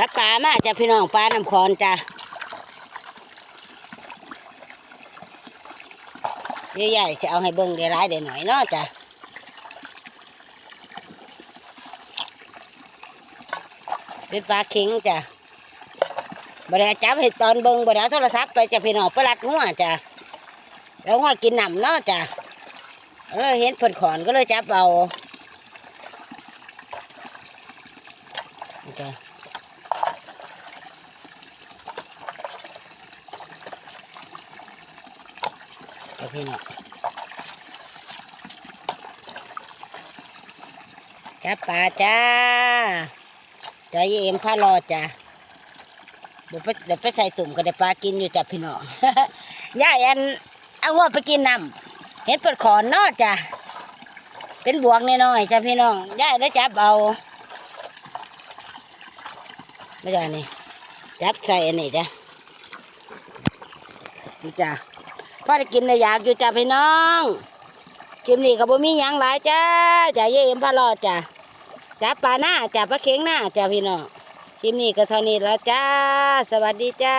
จับปลามาจ้ะพี่น้องปลาน้ำคอนจ้ะใหญ่ๆจะเอาให้เบิ่งได้หลายได้หน่อยเนาะจ้ะเป็นปลาเค็งจ้ะบริจับให้ตอนเบิ่งบริเอาโทรศัพท์ไปจะพี่น้องประหลัดหัวจ้ะแล้วหัวกินหนำเนาะจ้ะเลยเห็นเพิ่นขอนก็เลยจับเอาจ้ะ เดี๋ยวพี่น้องจับปลาจ้าใจาเย็นข้ารอจ้ะเดี๋ยวไปเดี๋ยวไปใส่ตุ่มก็ได้ปลากินอยู่จ้ะพี่น้องย่าอันเอาวัวไปกินน้ำเห็ดเปิดขอนนาจ้ะเป็นบวกน้อยๆจ้ะพี่น้องย่าได้จับเอาไม่ได้นี่จับใส่อันนี้จ้ะนี่จ้ะ พ่อได้กินได้อยากอยู่จ้าพี่น้องกิมนี่ก็บ่มีหยังหลายจ้าจ้าเยี่ยมพะรอจ้าจ้าปลาหน้าจ้าปลาเค็งหน้าจ้าพี่น้องกิมนี่ก็เท่านี้แล้วจ้า สวัสดีจ้า